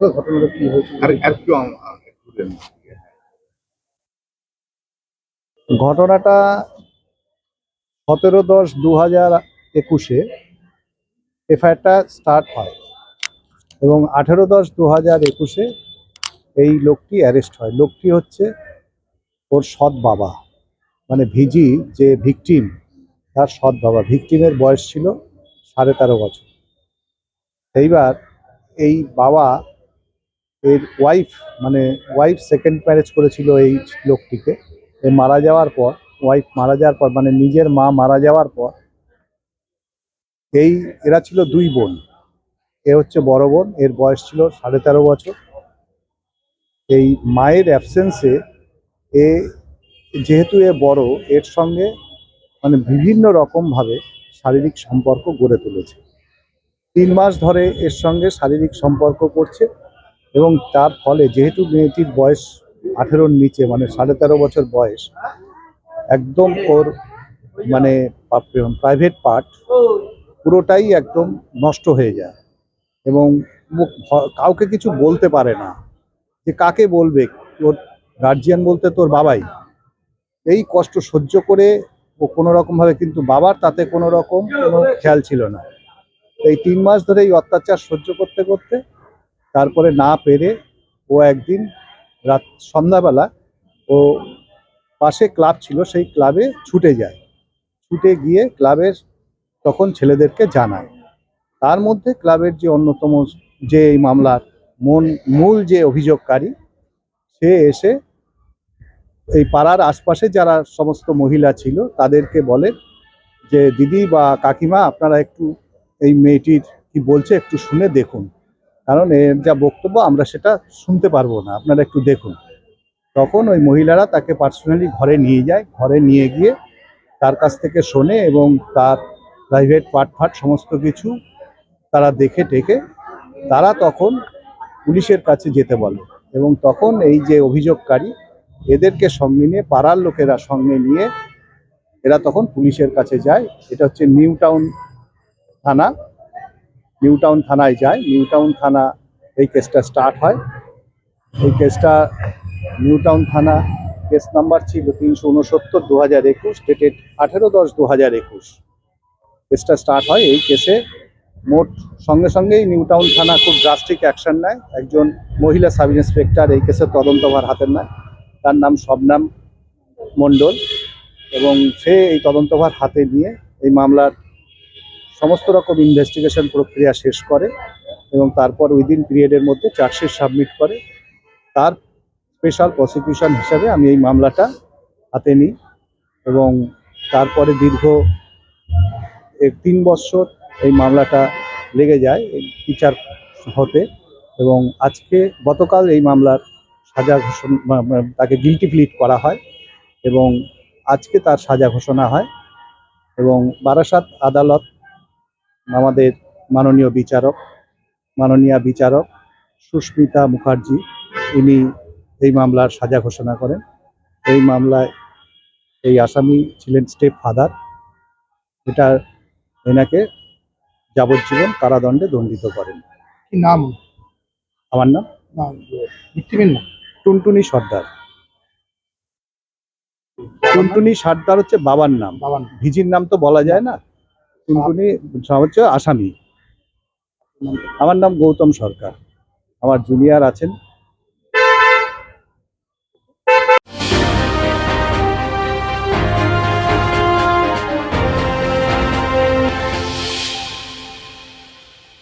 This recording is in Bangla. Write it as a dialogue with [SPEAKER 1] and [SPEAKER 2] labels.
[SPEAKER 1] কি হয়েছিল
[SPEAKER 2] আর একটু।
[SPEAKER 1] ঘটনাটা সতেরো দশ দু হাজার একুশে এফআইআরটা স্টার্ট হয় এবং আঠেরো দশ দু হাজার একুশে এই লোকটি অ্যারেস্ট হয়। লোকটি হচ্ছে ওর সৎ বাবা। মানে ভিজি যে ভিকটিম তার সৎ বাবা। ভিকটিমের বয়স ছিল সাড়ে তেরো বছর। এইবার এই বাবা এর ওয়াইফ মানে ওয়াইফ সেকেন্ড ম্যারেজ করেছিল এই লোকটিকে। এ মারা যাওয়ার পর ওয়াইফ মারা যাওয়ার পর মানে নিজের মা মারা যাওয়ার পর, এই এরা ছিল দুই বোন। এ হচ্ছে বড় বোন, এর বয়স ছিল সাড়ে তেরো বছর। এই মায়ের অ্যাবসেন্সে এ যেহেতু এ বড়, এর সঙ্গে মানে বিভিন্ন রকমভাবে শারীরিক সম্পর্ক গড়ে তুলেছে। তিন মাস ধরে এর সঙ্গে শারীরিক সম্পর্ক করছে। এবং তার ফলে যেহেতু মেয়েটির বয়স আঠেরোর নিচে মানে সাড়ে তেরো বছর বয়স, একদম ওর মানে প্রাইভেট পার্ট পুরোটাই একদম নষ্ট হয়ে যায় এবং কাউকে কিছু বলতে পারে না। যে কাকে বলবে? ওর গার্জিয়ান বলতে তোর বাবাই। এই কষ্ট সহ্য করে ও কোনো রকমভাবে কিন্তু বাবার তাতে কোনো রকম কোনো খেয়াল ছিল না। এই তিন মাস ধরে এই অত্যাচার সহ্য করতে করতে তারপরে না পেরে ও একদিন রাত সন্ধ্যাবেলা ও পাশে ক্লাব ছিল, সেই ক্লাবে ছুটে যায়। ছুটে গিয়ে ক্লাবের তখন ছেলেদেরকে জানায়। তার মধ্যে ক্লাবের যে অন্যতম যে এই মামলার মন, মূল যে অভিযোগকারী, সে এসে এই পাড়ার আশপাশে যারা সমস্ত মহিলা ছিল, তাদেরকে বলে যে, দিদি বা কাকিমা, আপনারা একটু এই মেয়েটির কি বলছে, একটু শুনে দেখুন। কারণ এর যা বক্তব্য, আমরা সেটা শুনতে পারব না। আপনারা একটু দেখুন। তখন ওই মহিলারা তাকে পার্সোনালি ঘরে নিয়ে যায়। ঘরে নিয়ে গিয়ে তার কাছ থেকে শোনে এবং তার প্রাইভেট পার্ট ফাট সমস্ত কিছু তারা দেখে টেকে। তারা তখন পুলিশের কাছে যেতে বলে এবং তখন এই যে অভিযোগকারী, এদেরকে সঙ্গে নিয়ে, পাড়ার লোকেরা সঙ্গে নিয়ে এরা তখন পুলিশের কাছে যায়। এটা হচ্ছে নিউ টাউন থানা। নিউ টাউন থানায় যায়। নিউ টাউন থানা এই কেসটা স্টার্ট হয়। এই কেসটা নিউ টাউন থানা কেস নাম্বার ছিল তিনশো উনসত্তর দু হাজার একুশ ডেটেড আঠেরো দশ দু হাজার একুশ। কেসটা স্টার্ট হয় এই কেসে। মোট সঙ্গে সঙ্গেই নিউ টাউন থানা খুব ড্রাস্টিক অ্যাকশন নেয়। একজন মহিলা সাব ইন্সপেক্টর এই কেসের তদন্তভার হাতের নেয়। তার নাম শবনাম মণ্ডল এবং সে এই তদন্তভার হাতে নিয়ে এই মামলার সমস্ত রকম ইনভেস্টিগেশন প্রক্রিয়া শেষ করে এবং তারপর উইদিন পিরিয়ডের মধ্যে চার্জশিট সাবমিট করে। তার স্পেশাল প্রসিকিউশন হিসাবে আমি এই মামলাটা হাতে নিই এবং তারপরে দীর্ঘ তিন বছর এই মামলাটা লেগে যায় বিচার হতে এবং আজকে গতকাল এই মামলার সাজা ঘোষণা তাকে গিলটি প্লিট করা হয় এবং আজকে তার সাজা ঘোষণা হয় এবং বারাসাত আদালত আমাদের মাননীয় বিচারক মাননীয় বিচারক সুস্মিতা মুখার্জি ইনি এই মামলার সাজা ঘোষণা করেন। এই মামলায় এই আসামি ছিলেন স্টেপ ফাদার। এটা এনাকে যাবজ্জীবন কারাদণ্ডে দণ্ডিত করেন।
[SPEAKER 3] কি নাম?
[SPEAKER 1] আমার নাম?
[SPEAKER 3] নাম ভিক্টিমের নাম?
[SPEAKER 1] টুনটুনি সর্দার। টুনটুনি সর্দার হচ্ছে বাবার নাম।
[SPEAKER 3] বাবার নাম।
[SPEAKER 1] ভিজির নাম তো বলা যায় না। টুনটুনি হচ্ছে আসামি। আমার নাম গৌতম সরকার। আমার জুনিয়র আছেন।